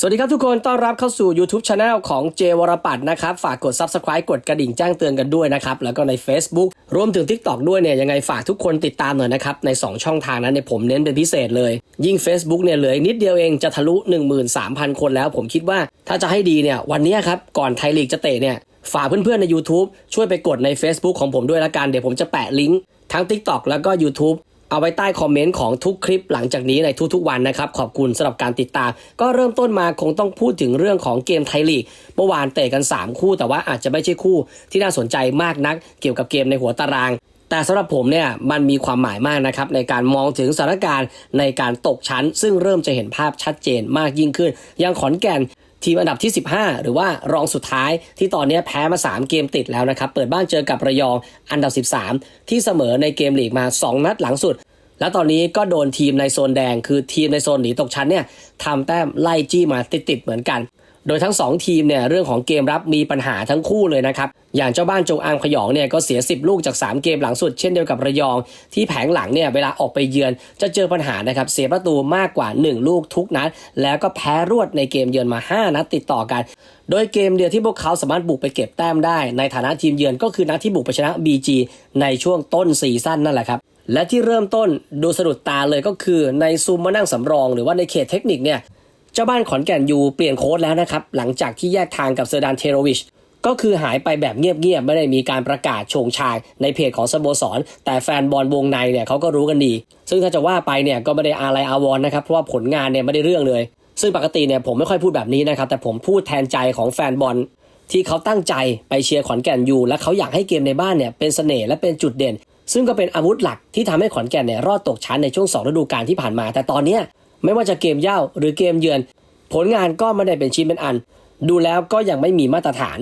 สวัสดีครับทุกคนต้อนรับเข้าสู่ YouTube Channel ของเจวรปัตนะครับ ฝากกด Subscribe กดกระดิ่งแจ้งเตือนกันด้วยนะครับ แล้วก็ใน Facebook รวมถึง TikTok ด้วยเนี่ย ยังไงฝากทุกคนติดตามหน่อยนะครับ ใน 2 ช่องทางนั้นเนี่ยผมเน้นเป็นพิเศษเลย ยิ่ง Facebook เนี่ยเหลือนิดเดียวเองจะทะลุ 13,000 คนแล้ว ผมคิดว่าถ้าจะให้ดีเนี่ยวันนี้ครับก่อนไทยลีกจะเตะเนี่ยฝากเพื่อนๆใน YouTube ช่วยไปกดใน Facebook ของผมด้วยละกันเดี๋ยวผมจะแปะลิงก์ทั้ง TikTok แล้วก็ YouTube เอาไว้ใต้คอมเมนต์ของทุกคลิปหลังจากนี้ในทุกๆวันนะครับ ขอบคุณสำหรับการติดตาม ก็เริ่มต้นมาคงต้องพูดถึงเรื่องของเกมไทยลีกเมื่อวานเตะกัน 3 คู่แต่ว่าอาจจะไม่ใช่คู่ที่น่าสนใจมากนัก เกี่ยวกับเกมในหัวตาราง แต่สำหรับผมเนี่ยมันมีความหมายมากนะครับในการมองถึงสถานการณ์ในการตกชั้น ซึ่งเริ่มจะเห็นภาพชัดเจนมากยิ่งขึ้นยังขอนแก่นทีมอันดับที่ 15 หรือว่ารองสุดท้ายที่ตอนนี้แพ้มา 3 เกมติดแล้วนะครับ เปิดบ้านเจอกับระยองอันดับ 13 ที่เสมอในเกมลีกมา 2 นัดหลังสุด แล้วตอนนี้ก็โดนทีมในโซนแดงคือทีมในโซนหนีตกชั้นเนี่ยทำแต้มไล่จี้มาติดๆเหมือนกัน โดยทั้ง 2 ทีมเนี่ยเรื่องของเกมรับมีปัญหาทั้งคู่เลยนะครับอย่างเจ้าบ้านจงอางพยองเนี่ยก็เสีย 10 ลูกจาก 3 เกมหลังสุดเช่นเดียวกับระยอง ที่แผงหลังเนี่ยเวลาออกไปเยือนจะเจอปัญหานะครับเสียประตูมากกว่า 1 ลูกทุกนัดแล้วก็แพ้รวดในเกมเยือนมา 5 นัดติดต่อกัน โดยเกมเดียวที่พวกเขาสามารถบุกไปเก็บแต้มได้ ในฐานะทีมเยือนก็คือนัดที่บุกไปชนะ BG ในช่วงต้นซีซั่นนั่นแหละครับ และที่เริ่มต้นดูสะดุดตาเลยก็คือในซูมมานั่งสำรอง หรือว่าในเขตเทคนิคเนี่ยเจ้าบ้านขอนแก่นยูเปลี่ยนโค้ดแล้วนะครับ หลังจากที่แยกทางกับเซอร์ดานเทโรวิชก็คือหายไปแบบเงียบๆ ไม่ได้มีการประกาศโฉงชายในเพจของสโมสร แต่แฟนบอลวงในเนี่ยเขาก็รู้กันดี ซึ่งถ้าจะว่าไปเนี่ยก็ไม่ได้อะไรอาวร์นะครับ เพราะว่าผลงานเนี่ยไม่ได้เรื่องเลย ซึ่งปกติเนี่ยผมไม่ค่อยพูดแบบนี้นะครับ แต่ผมพูดแทนใจของแฟนบอลที่เขาตั้งใจไปเชียร์ขอนแก่นยูและเขาอยากให้เกมในบ้านเนี่ยเป็นเสน่ห์และเป็นจุดเด่น ซึ่งก็เป็นอาวุธหลักที่ทำให้ขอนแก่นเนี่ยรอดตกชั้นในช่วงสองฤดูกาลที่ผ่านมา แต่ตอนนี้ไม่ว่าจะเกมเย่าหรือเกมเยือน ผลงานก็ไม่ได้เป็นชิ้นเป็นอัน ดูแล้วก็ยังไม่มีมาตรฐาน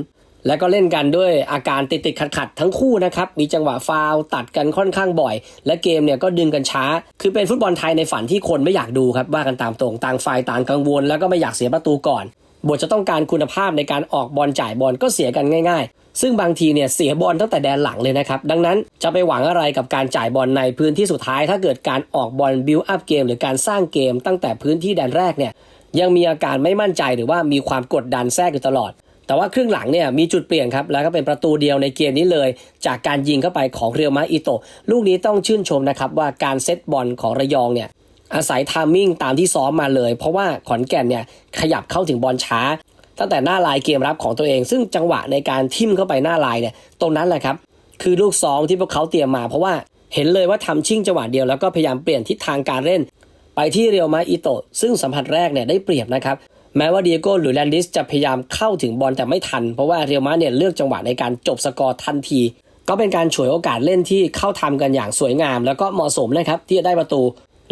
และก็เล่นกันด้วยอาการติดติดขัดขัดทั้งคู่นะครับมีจังหวะฟาวตัดกันค่อนข้างบ่อย และเกมเนี่ยก็ดึงกันช้า คือเป็นฟุตบอลไทยในฝันที่คนไม่อยากดูครับว่ากันตามตรงต่างฝ่ายต่างกังวล แล้วก็ไม่อยากเสียประตูก่อน บทจะต้องการคุณภาพในการออกบอลจ่ายบอลก็เสียกันง่าย ๆ ซึ่งบางทีเนี่ยเสียบอลตั้งแต่แดนหลังเลยนะครับ ดังนั้นจะไปหวังอะไรกับการจ่ายบอลในพื้นที่สุดท้าย ถ้าเกิดการออกบอลบิวอัพเกมหรือการสร้างเกม ตั้งแต่พื้นที่แดนแรกเนี่ยยังมีอาการไม่มั่นใจหรือว่ามีความกดดันแทรกอยู่ตลอด แต่ว่าครึ่งหลังเนี่ยมีจุดเปลี่ยนครับ แล้วก็เป็นประตูเดียวในเกมนี้เลย จากการยิงเข้าไปของเรียวมาอิโตลูกนี้ต้องชื่นชมนะครับว่าการเซตบอลของระยองเนี่ย อาศัยทามมิ่งตามที่ซ้อมมาเลย เพราะว่าขอนแก่นเนี่ยขยับเข้าถึงบอลช้า ตั้งแต่หน้าลายเกมรับของตัวเอง ซึ่งจังหวะในการทิ่มเข้าไปหน้าลายเนี่ยตรงนั้นแหละครับ คือลูกซองที่พวกเขาเตรียมมา เพราะว่าเห็นเลยว่าทำชิ่งจังหวะเดียวแล้วก็พยายามเปลี่ยนทิศทางการเล่น ไปที่เรียวมาอิโตะซึ่งสัมผัสแรกเนี่ยได้เปรียบนะครับแม้ว่าเดียโก้หรือแลนดิสจะพยายามเข้าถึงบอลแต่ไม่ทัน เพราะว่าเรียวมาเนี่ยเลือกจังหวะในการจบสกอร์ทันที ก็เป็นการฉวยโอกาสเล่นที่เข้าทำกันอย่างสวยงาม แล้วก็เหมาะสมนะครับที่จะได้ประตู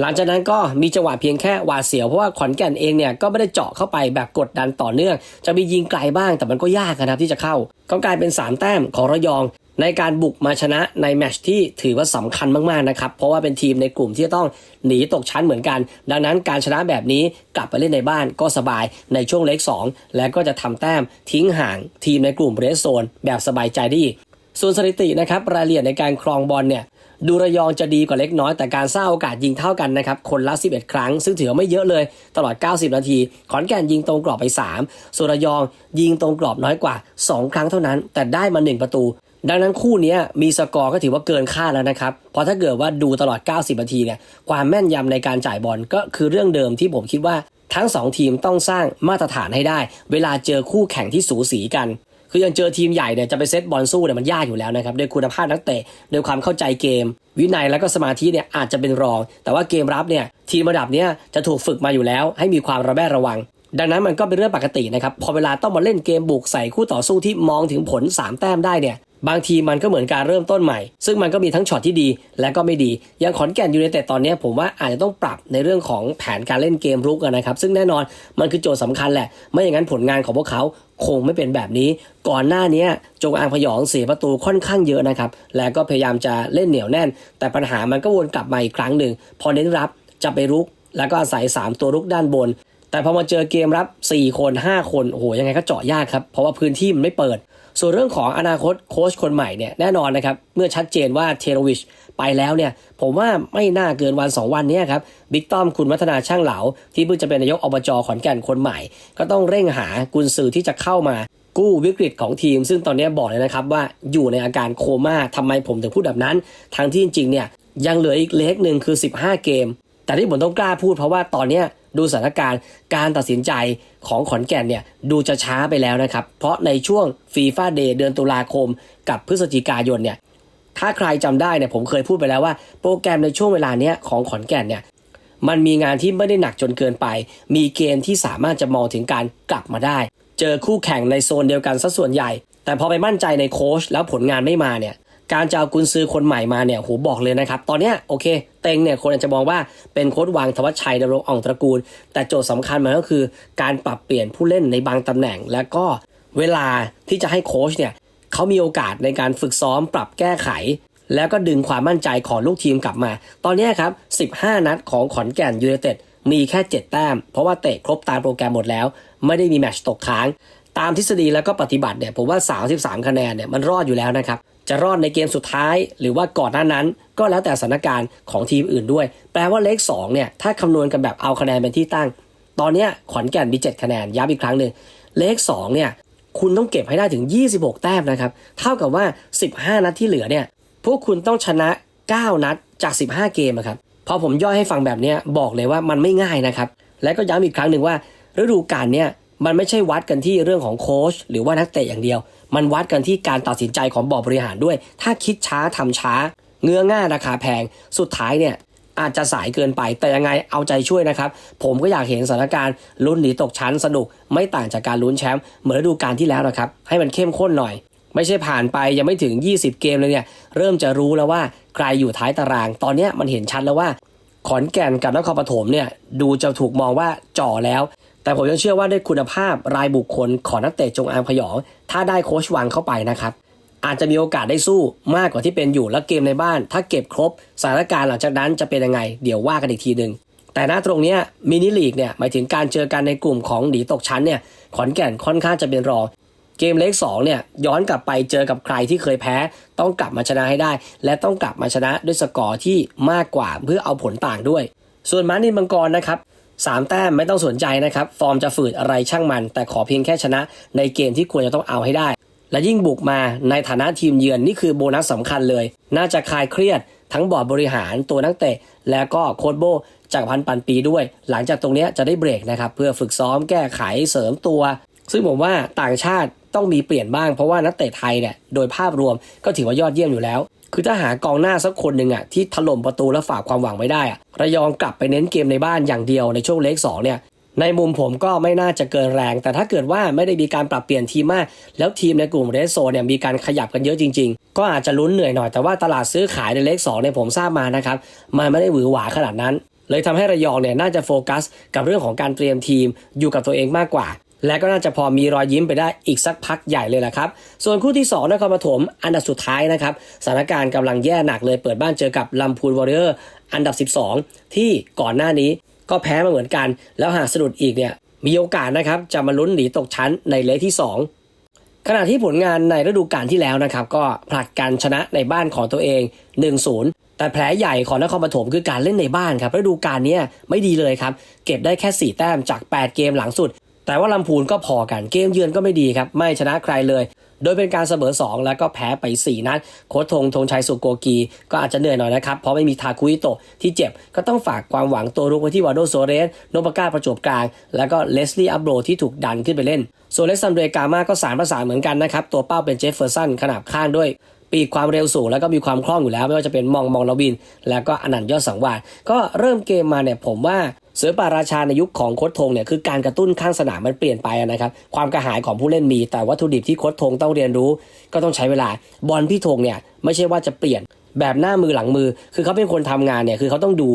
หลังจากนั้นก็มีจังหวะเพียงแค่หวาดเสียวเพราะว่าขอนแก่นเองเนี่ยก็ไม่ได้เจาะเข้าไปแบบกดดันต่อเนื่อง จะมียิงไกลบ้างแต่มันก็ยากนะครับที่จะเข้า ก็กลายเป็น 3 แต้มของระยอง ในการบุกมาชนะในแมชที่ถือว่าสำคัญมากๆนะครับเพราะว่าเป็นทีมในกลุ่มที่จะต้องหนีตกชั้นเหมือนกัน ดังนั้นการชนะแบบนี้กลับไปเล่นในบ้านก็สบายในช่วงเล็ก2 และก็จะทำแต้มทิ้งห่างทีมในกลุ่มเรสโซนแบบสบายใจได้อีก ส่วนสถิตินะครับรายละเอียดในการครองบอลเนี่ยดูระยองจะดีกว่าเล็กน้อย แต่การสร้างโอกาสยิงเท่ากันนะครับคนละ 11 ครั้ง ซึ่งถือว่าไม่เยอะเลยตลอด 90 นาที ขอนแก่นยิงตรงกรอบไป 3 ส่วนระยองยิงตรงกรอบน้อยกว่า 2 ครั้งเท่านั้น แต่ได้มา 1 ประตู ดังนั้นคู่นี้มีสกอร์ก็ถือว่าเกินคาดแล้วนะครับ เพราะถ้าเกิดว่าดูตลอด 90 นาทีเนี่ยความแม่นยำในการจ่ายบอลก็คือเรื่องเดิมที่ผมคิดว่าทั้งสองทีมต้องสร้างมาตรฐานให้ได้ เวลาเจอคู่แข่งที่สูสีกัน คือยังเจอทีมใหญ่เนี่ยจะไปเซตบอลสู้เนี่ยมันยากอยู่แล้วนะครับด้วยคุณภาพนักเตะด้วยความเข้าใจเกม วินัยแล้วก็สมาธิเนี่ยอาจจะเป็นรอง แต่ว่าเกมรับเนี่ยทีมระดับเนี้ยจะถูกฝึกมาอยู่แล้ว ให้มีความระแวดระวัง ดังนั้นมันก็เป็นเรื่องปกตินะครับพอเวลาต้องมาเล่นเกมบุกใส่คู่ต่อสู้ที่มองถึงผล 3 แต้มได้เนี่ย บางทีมันก็เหมือนการเริ่มต้นใหม่ ซึ่งมันก็มีทั้งช็อตที่ดีและก็ไม่ดี อย่างขอนแก่นยูไนเต็ดตอนนี้ผมว่าอาจจะต้องปรับในเรื่องของแผนการเล่นเกมรุกนะครับ ซึ่งแน่นอนมันคือโจทย์สำคัญแหละ ไม่อย่างนั้นผลงานของพวกเขาคงไม่เป็นแบบนี้ ก่อนหน้านี้จงอางพยองเสียประตูค่อนข้างเยอะนะครับ และก็พยายามจะเล่นเหนียวแน่น แต่ปัญหามันก็วนกลับมาอีกครั้งหนึ่ง พอเน้นรับจะไปรุก แล้วก็อาศัย 3 ตัวรุกด้านบน แต่พอมาเจอเกมรับ 4 คน 5 คน โอ้โห ยังไงก็เจาะยากครับ เพราะว่าพื้นที่มันไม่เปิด ส่วนเรื่องของอนาคตโค้ชคนใหม่เนี่ยแน่นอนนะครับเมื่อชัดเจนว่าเทโรวิชไปแล้วเนี่ยผมว่าไม่น่าเกินวัน 2 วันนี้ครับบิ๊กต้อมคุณวัฒนาช่างเหลา ที่เพิ่งจะเป็นนายกอบจขอนแก่นคนใหม่ ก็ต้องเร่งหากุนซือที่จะเข้ามากู้วิกฤตของทีม ซึ่งตอนนี้บอกเลยนะครับว่าอยู่ในอาการโคม่าทำไมผมถึงพูดแบบนั้นทั้งที่จริงๆเนี่ยยังเหลืออีกเล็กหนึ่งคือ 15 เกม แต่ที่ผมต้องกล้าพูดเพราะว่าตอนนี้ดูสถานการณ์การตัดสินใจของขอนแก่นเนี่ยดูจะช้าไปแล้วนะครับ เพราะในช่วงฟีฟ่าเดย์เดือนตุลาคม กับพฤศจิกายนเนี่ยถ้าใครจำได้เนี่ยผมเคยพูดไปแล้วว่า โปรแกรมในช่วงเวลาเนี้ยของขอนแก่นเนี่ยมันมีงานที่ไม่ได้หนักจนเกินไป มีเกณฑ์ที่สามารถจะมองถึงการกลับมาได้ เจอคู่แข่งในโซนเดียวกันซะส่วนใหญ่ แต่พอไปมั่นใจในโค้ชแล้วผลงานไม่มาเนี่ย การจะเอากุนซือคนใหม่มาเนี่ยโหบอกเลยนะครับ ตอนเนี้ยโอเค เต็งเนี่ยคนอาจจะมองว่าเป็นโค้ชวางธวัชชัยดำรงอ่องตระกูล แต่โจทย์สำคัญมันก็คือ การปรับเปลี่ยนผู้เล่นในบางตำแหน่ง แล้วก็เวลาที่จะให้โค้ชเนี่ยเขามีโอกาสในการฝึกซ้อมปรับแก้ไข แล้วก็ดึงความมั่นใจของลูกทีมกลับมา ตอนนี้ครับ 15 นัดของขอนแก่นยูไนเต็ดมีแค่ 7 แต้ม เพราะว่าเตะครบตามโปรแกรมหมดแล้ว ไม่ได้มีแมตช์ตกค้าง ตามทฤษฎีแล้วก็ปฏิบัติเนี่ยผมว่า 33 คะแนนเนี่ยมันรอดอยู่แล้วนะครับ จะรอดในเกมสุดท้าย หรือว่าก่อนหน้านั้น ก็แล้วแต่สถานการณ์ของทีมอื่นด้วย แปลว่าเลข2เนี่ยถ้าคำนวณกันแบบเอาคะแนนเป็นที่ตั้ง ตอนนี้ขอนแก่นมี 7 คะแนนย้ำอีกครั้งหนึ่งเลข2เนี่ยคุณต้องเก็บให้ได้ถึง 26 แต้มนะครับ เท่ากับว่า 15 นัดที่เหลือเนี่ยพวกคุณต้องชนะ 9 นัดจาก 15 เกมครับพอผมย่อยให้ฟังแบบนี้บอกเลยว่ามันไม่ง่ายนะครับ และก็ย้ำอีกครั้งหนึ่งว่าฤดูกาลเนี่ย มันไม่ใช่วัดกันที่เรื่องของโค้ชหรือว่านักเตะอย่างเดียว มันวัดกันที่การตัดสินใจของบอร์ดบริหารด้วย ถ้าคิดช้าทำช้า เงื้อง่ายราคาแพง สุดท้ายเนี่ยอาจจะสายเกินไป แต่ยังไงเอาใจช่วยนะครับ ผมก็อยากเห็นสถานการณ์ลุ้นหนีตกชั้นสนุก ไม่ต่างจากการลุ้นแชมป์เหมือนฤดูกาลที่แล้วนะครับ ให้มันเข้มข้นหน่อย ไม่ใช่ผ่านไปยังไม่ถึง 20 เกมเลยเนี่ย เริ่มจะรู้แล้วว่าใครอยู่ท้ายตาราง ตอนเนี้ยมันเห็นชัดแล้วว่า ขอนแก่นกับนครปฐมเนี่ยดูจะถูกมองว่าจ่อแล้ว แต่ผมยังเชื่อว่าด้วยคุณภาพรายบุคคลของนักเตะจงอางพยอง ถ้าได้โค้ชวังเข้าไปนะครับ อาจจะมีโอกาสได้สู้มากกว่าที่เป็นอยู่แล้วเกมในบ้าน ถ้าเก็บครบสถานการณ์หลังจากนั้นจะเป็นยังไง เดี๋ยวว่ากันอีกทีหนึ่งแต่ณตรงนี้มินิลีกเนี่ยหมายถึงการเจอกันในกลุ่มของหนีตกชั้นเนี่ยขอนแก่นค่อนข้างจะเป็นรองเกมเล็ก2เนี่ยย้อนกลับไปเจอกับใครที่เคยแพ้ ต้องกลับมาชนะให้ได้ และต้องกลับมาชนะด้วยสกอร์ที่มากกว่าเพื่อเอาผลต่างด้วย ส่วนม้านินมังกรนะครับ สามแต้มไม่ต้องสนใจนะครับ ฟอร์มจะฝืดอะไรช่างมัน แต่ขอเพียงแค่ชนะในเกมที่ควรจะต้องเอาให้ได้ และยิ่งบุกมาในฐานะทีมเยือนนี่คือโบนัสสำคัญเลย น่าจะคลายเครียดทั้งบอร์ดบริหารตัวนักเตะ แล้วก็โค้ชโบจากพันปันปีด้วย หลังจากตรงนี้จะได้เบรกนะครับ เพื่อฝึกซ้อมแก้ไขเสริมตัว ซึ่งผมว่าต่างชาติต้องมีเปลี่ยนบ้างเพราะว่านักเตะไทยเนี่ยโดยภาพรวมก็ถือว่ายอดเยี่ยมอยู่แล้ว คือถ้าหากองหน้าสักคนหนึ่งอะที่ถล่มประตูและฝากความหวังไว้ได้อะระยองกลับไปเน้นเกมในบ้านอย่างเดียวในช่วงเล็กสองเนี่ยในมุมผมก็ไม่น่าจะเกินแรง แต่ถ้าเกิดว่าไม่ได้มีการปรับเปลี่ยนทีมมาก แล้วทีมในกลุ่มเรสโซเนี่ยมีการขยับกันเยอะจริง ๆ ก็อาจจะลุ้นเหนื่อยหน่อยแต่ว่าตลาดซื้อขายในเล็กสองเนี่ยผมทราบมานะครับมันไม่ได้หวือหวาขนาดนั้น เลยทำให้ระยองเนี่ยน่าจะโฟกัส กับเรื่องของการเตรียมทีมอยู่กับตัวเองมากกว่า และก็น่าจะพอมีรอยยิ้มไปได้อีกสักพักใหญ่เลยแหละครับ ส่วนคู่ที่2นครปฐมอันดับสุดท้ายนะครับสถานการณ์กำลังแย่หนักเลยเปิดบ้านเจอกับลำพูนวอริเออร์อันดับ 12 ที่ก่อนหน้านี้ก็แพ้มาเหมือนกัน แล้วหากสะดุดอีกเนี่ยมีโอกาสนะครับจะมาลุ้นหนีตกชั้นในเลขที่ 2ขณะที่ผลงานในฤดูกาลที่แล้วนะครับ ก็ผลัดกันชนะในบ้านของตัวเอง 1-0 แต่แผลใหญ่ของนครปฐมคือการเล่นในบ้านครับฤดูกาลนี้ไม่ดีเลยครับ เก็บได้แค่ 4 แต้มจาก 8 เกมหลังสุด แต่ว่าลำพูนก็พอกันเกมเยือนก็ไม่ดีครับ ไม่ชนะใครเลย โดยเป็นการเสมอ 2 แล้วก็แพ้ไป 4 นัดโค้ชธงธงชัยสุโกกี ก็อาจจะเหนื่อยหน่อยนะครับ เพราะไม่มีทาคุอิโตะที่เจ็บก็ต้องฝากความหวังตัวรุกไว้ที่วาโดโซเรสโนบาก้าประจวบกลาง แล้วก็เลสลี่อับโรที่ถูกดันขึ้นไปเล่นส่วนเลสซันเดรกามาก็สารประสานเหมือนกันนะครับตัวเป้าเป็นเจฟเฟอร์สันขนาบข้างด้วยปีกความเร็วสูงแล้วก็มีความคล่องอยู่แล้ว ไม่ว่าจะเป็นมองมองลาวิน แล้วก็อนันต์ยอดสังวาสก็เริ่มเกมมาเนี่ยผมว่า เสือป่าราชาในยุคของโค้ชทงเนี่ยคือการกระตุ้นข้างสนามมันเปลี่ยนไปนะครับความกระหายของผู้เล่นมี แต่วัตถุดิบที่โค้ชทงต้องเรียนรู้ ก็ต้องใช้เวลาบอลพี่ทงเนี่ยไม่ใช่ว่าจะเปลี่ยนแบบหน้ามือหลังมือ คือเขาเป็นคนทำงานเนี่ยคือเขาต้องดู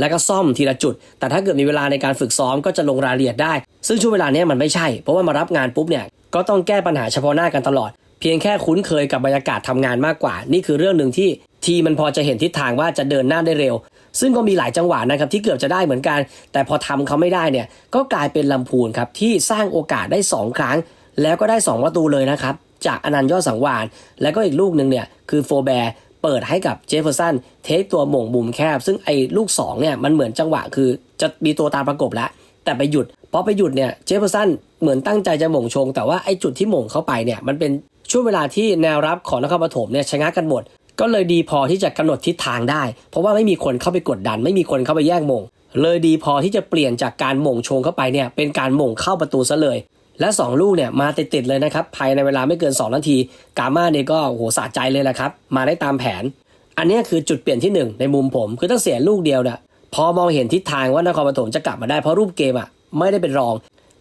แล้วก็ซ่อมทีละจุด แต่ถ้าเกิดมีเวลาในการฝึกซ้อมก็จะลงรายละเอียดได้ ซึ่งช่วงเวลาเนี้ยมันไม่ใช่ เพราะว่ามารับงานปุ๊บเนี่ยก็ต้องแก้ปัญหาเฉพาะหน้ากันตลอด เพียงแค่คุ้นเคยกับบรรยากาศทำงานมากกว่า นี่คือเรื่องหนึ่งที่ทีมมันพอจะเห็นทิศทางว่าจะเดินหน้าได้เร็ว ซึ่งก็มีหลายจังหวะนะครับที่เกือบจะได้เหมือนกัน แต่พอทำเขาไม่ได้เนี่ยก็กลายเป็นลำพูนครับที่สร้างโอกาสได้ 2 ครั้ง แล้วก็ได้ 2 ประตูเลยนะครับจากอนันต์ยอดสังวานแล้วก็อีกลูกหนึ่งเนี่ยคือโฟแบร์เปิดให้กับเจฟเฟอร์สันเทคตัวหม่งมุมแคบ ซึ่งไอ้ลูก2เนี่ยมันเหมือนจังหวะคือจะมีตัวตามประกบแล้วแต่ไปหยุดพอไปหยุดเนี่ยเจฟเฟอร์สันเหมือนตั้งใจจะหม่งชง แต่ว่าไอ้จุดที่หม่งเข้าไปเนี่ยมันเป็นช่วงเวลาที่แนวรับของนครปฐมเนี่ยชะงักกันหมด ก็เลยดีพอที่จะกำหนดทิศทางได้ เพราะว่าไม่มีคนเข้าไปกดดัน ไม่มีคนเข้าไปแย่งมง เลยดีพอที่จะเปลี่ยนจากการมงชงเข้าไปเนี่ยเป็นการมงเข้าประตูซะเลย และ 2 ลูกเนี่ยมาติดๆเลยนะครับภายในเวลาไม่เกิน 2 นาที กาม่าเนี่ยก็โหสะใจเลยแหละครับมาได้ตามแผน อันนี้คือจุดเปลี่ยนที่ 1 ในมุมผม คือถ้าเสียลูกเดียวเนี่ยพอมองเห็นทิศทางว่านครปฐมจะกลับมาได้เพราะรูปเกมอะไม่ได้เป็นรอง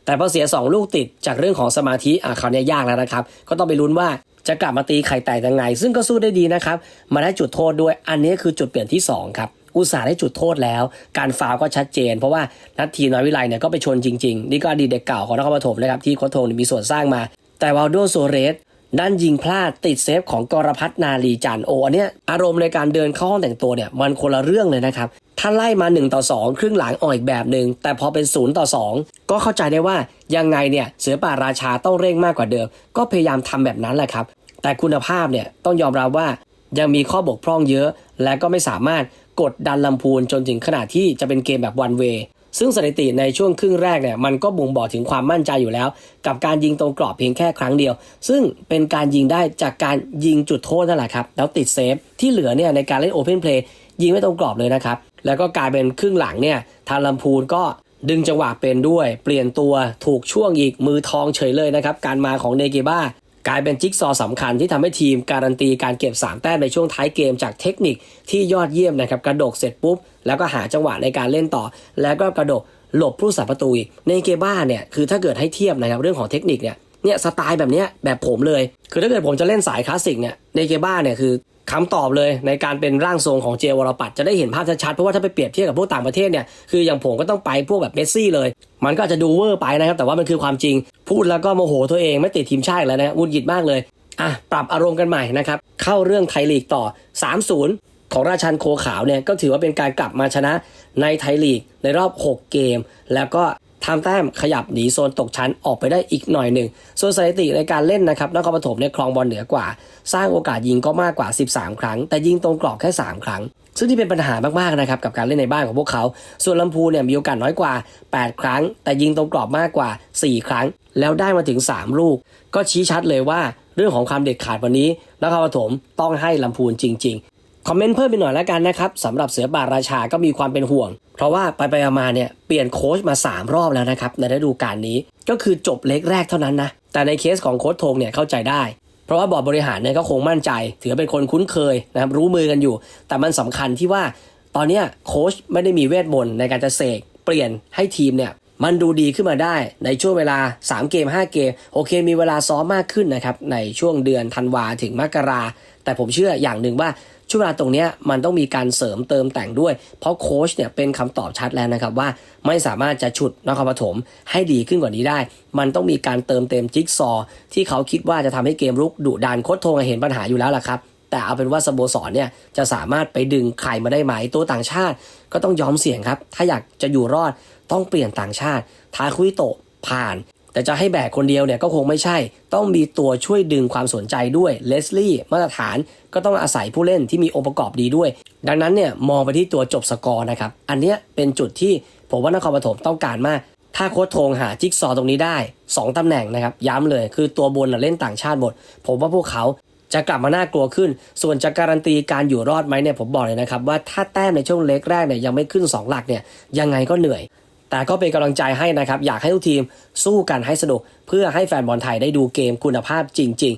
แต่พอเสีย 2 ลูกติดจากเรื่องของสมาธิอะคราวนี้ยากแล้วนะครับ ก็ต้องไปลุ้นว่า จะกลับมาตีไข่แตกยังไง ซึ่งก็สู้ได้ดีนะครับ มาได้จุดโทษด้วย อันนี้คือจุดเปลี่ยนที่สองครับ อุตส่าห์ได้จุดโทษแล้ว การฟาวก็ชัดเจน เพราะว่านัททีน้อยวิไลเนี่ยก็ไปชนจริง ๆ นี่ก็อดีตเด็กเก่าของนครปฐมนะครับที่โค้ชโทงมีส่วนสร้างมา แต่วาลโดโซเรสด้านยิงพลาดติดเซฟของกรพัฒนาลีจันโออันเนี้ยอารมณ์ในการเดินเข้าห้องแต่งตัวเนี่ยมันคนละเรื่องเลยนะครับ ถ้าไล่มา 1 ต่อ 2 ครึ่งหลังออกอีกแบบหนึ่งแต่พอเป็น 0 ต่อ 2 ก็เข้าใจได้ว่ายังไงเนี่ยเสือป่าราชาต้องเร่งมากกว่าเดิม ก็พยายามทำแบบนั้นแหละครับ แต่คุณภาพเนี่ยต้องยอมรับว่ายังมีข้อบกพร่องเยอะ และก็ไม่สามารถกดดันลำพูนจนถึงขนาดที่จะเป็นเกมแบบวันเวซึ่งสถิติในช่วงครึ่งแรกเนี่ยมันก็บ่งบอกถึงความมั่นใจอยู่แล้ว กับการยิงตรงกรอบเพียงแค่ครั้งเดียว ซึ่งเป็นการยิงได้จากการยิงจุดโทษนั่นแหละครับ แล้วติดเซฟ ที่เหลือเนี่ยในการเล่นโอเพนเพลย์ ยิงไม่ตรงกรอบเลยนะครับ แล้วก็กลายเป็นครึ่งหลังเนี่ยทางลำพูนก็ดึงจังหวะเป็นด้วย เปลี่ยนตัวถูกช่วงอีกมือทองเฉยเลยนะครับ การมาของเนเกบ้ากลายเป็นจิ๊กซอว์สำคัญที่ทำให้ทีมการันตีการเก็บ 3 แต้มในช่วงท้ายเกมจากเทคนิคที่ยอดเยี่ยมนะครับกระโดกเสร็จปุ๊บ แล้วก็หาจังหวะในการเล่นต่อ แล้วก็กระโดดหลบผู้สับประตูอีกในเกบ้าเนี่ยคือถ้าเกิดให้เทียบนะครับเรื่องของเทคนิคเนี่ย เนี่ยสไตล์แบบเนี้ยแบบผมเลย คือถ้าเกิดผมจะเล่นสายคลาสสิกเนี่ยในเกบ้าเนี่ยคือคำตอบเลยในการเป็นร่างทรงของเจวรปัตจะได้เห็นภาพชัดๆ เพราะว่าถ้าไปเปรียบเทียบกับพวกต่างประเทศเนี่ยคืออย่างผมก็ต้องไปพวกแบบเมสซี่เลย มันก็อาจจะดูเวอร์ไปนะครับ แต่ว่ามันคือความจริง พูดแล้วก็โมโหตัวเองไม่ติดทีมชาติแล้วนะหงุดหงิดมากเลยอะปรับอารมณ์กันใหม่นะครับ เข้าเรื่องไทยลีกต่อ 3-0 ของราชันโคขาวเนี่ยก็ถือว่าเป็นการกลับมาชนะในไทยลีกในรอบ 6 เกม แล้วก็ ทำแต้มขยับหนีโซนตกชั้นออกไปได้อีกหน่อยหนึ่ง ส่วนสถิติในการเล่นนะครับนครปฐมเนี่ยครองบอลเหนือกว่า สร้างโอกาสยิงก็มากกว่า 13 ครั้ง แต่ยิงตรงกรอบแค่ 3 ครั้ง ซึ่งที่เป็นปัญหามากๆนะครับกับการเล่นในบ้านของพวกเขา ส่วนลำพูเนี่ยมีโอกาสน้อยกว่า 8 ครั้ง แต่ยิงตรงกรอบมากกว่า 4 ครั้ง แล้วได้มาถึง 3 ลูก ก็ชี้ชัดเลยว่าเรื่องของความเด็ดขาดวันนี้นครปฐมต้องให้ลำพูนจริง คอมเมนต์เพิ่มไปหน่อยแล้วกันนะครับสำหรับเสือป่าราชาก็มีความเป็นห่วง เพราะว่าไปไปมาเนี่ยเปลี่ยนโค้ชมา 3 รอบแล้วนะครับในฤดูกาลนี้ก็คือจบเล็กแรกเท่านั้นนะแต่ในเคสของโค้ชทงเนี่ยเข้าใจได้ เพราะว่าบอร์ดบริหารเนี่ยก็คงมั่นใจ ถือเป็นคนคุ้นเคยนะครับรู้มือกันอยู่ แต่มันสำคัญที่ว่าตอนนี้โค้ชไม่ได้มีเวทมนต์ในการจะเสกเปลี่ยนให้ทีมเนี่ยมันดูดีขึ้นมาได้ในช่วงเวลา 3 เกม 5 เกม โอเค มีเวลาซ้อมมากขึ้นนะครับ ในช่วงเดือนธันวาถึงมกรา แต่ผมเชื่ออย่างหนึ่งว่า ช่วงเวลาตรงนี้มันต้องมีการเสริมเติมแต่งด้วย เพราะโค้ชเนี่ยเป็นคำตอบชัดแล้วนะครับว่าไม่สามารถจะฉุดนครปฐมให้ดีขึ้นกว่านี้ได้ มันต้องมีการเติมเต็มจิ๊กซอ ที่เขาคิดว่าจะทำให้เกมรุกดุดันโค้ชโทงเห็นปัญหาอยู่แล้วล่ะครับแต่เอาเป็นว่าสโมสรเนี่ยจะสามารถไปดึงใครมาได้ไหมตัวต่างชาติ ก็ต้องยอมเสี่ยงครับ ถ้าอยากจะอยู่รอดต้องเปลี่ยนต่างชาติ ทาคุยโตผ่าน แต่จะให้แบกคนเดียวเนี่ยก็คงไม่ใช่ ต้องมีตัวช่วยดึงความสนใจด้วยเลสลี่มาตรฐานก็ต้องอาศัยผู้เล่นที่มีองค์ประกอบดีด้วย ดังนั้นเนี่ยมองไปที่ตัวจบสกอร์นะครับ อันนี้เป็นจุดที่ผมว่านครปฐมต้องการมาก ถ้าโค้ชทงหาจิ๊กซอตรงนี้ได้ 2 ตำแหน่งนะครับ ย้ำเลยคือตัวบนเล่นต่างชาติหมด ผมว่าพวกเขาจะกลับมาน่ากลัวขึ้น ส่วนจะการันตีการอยู่รอดไหมเนี่ยผมบอกเลยนะครับว่าถ้าแต้มในช่วงเล็กแรกเนี่ยยังไม่ขึ้น 2 หลักเนี่ยยังไงก็เหนื่อย แต่ก็เป็นกำลังใจให้นะครับ อยากให้ทุกทีมสู้กันให้สนุก เพื่อให้แฟนบอลไทยได้ดูเกมคุณภาพจริง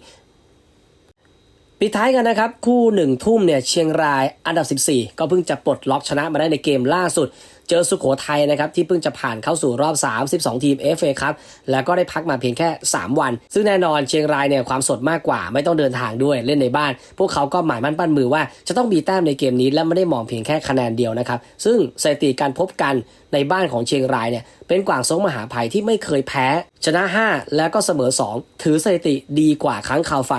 ๆ ปิดท้ายกันนะครับ คู่หนึ่งทุ่มเนี่ยเชียงรายอันดับ 14 ก็เพิ่งจะปลดล็อกชนะมาได้ในเกมล่าสุด เจอสุโขทัยนะครับที่เพิ่งจะผ่านเข้าสู่รอบ 32 ทีม FA ครับแล้วก็ได้พักมาเพียงแค่ 3 วัน ซึ่งแน่นอนเชียงรายเนี่ยความสดมากกว่า ไม่ต้องเดินทางด้วยเล่นในบ้าน พวกเขาก็หมายมั่นปั้นมือว่าจะต้องมีแต้มในเกมนี้และไม่ได้มองเพียงแค่คะแนนเดียวนะครับซึ่งสถิติการพบกันในบ้านของเชียงรายเนี่ยเป็นกวางซงมหาภัยที่ไม่เคยแพ้ ชนะ 5 แล้วก็เสมอ 2 ถือสถิติดีกว่าครั้งข่าวไฟ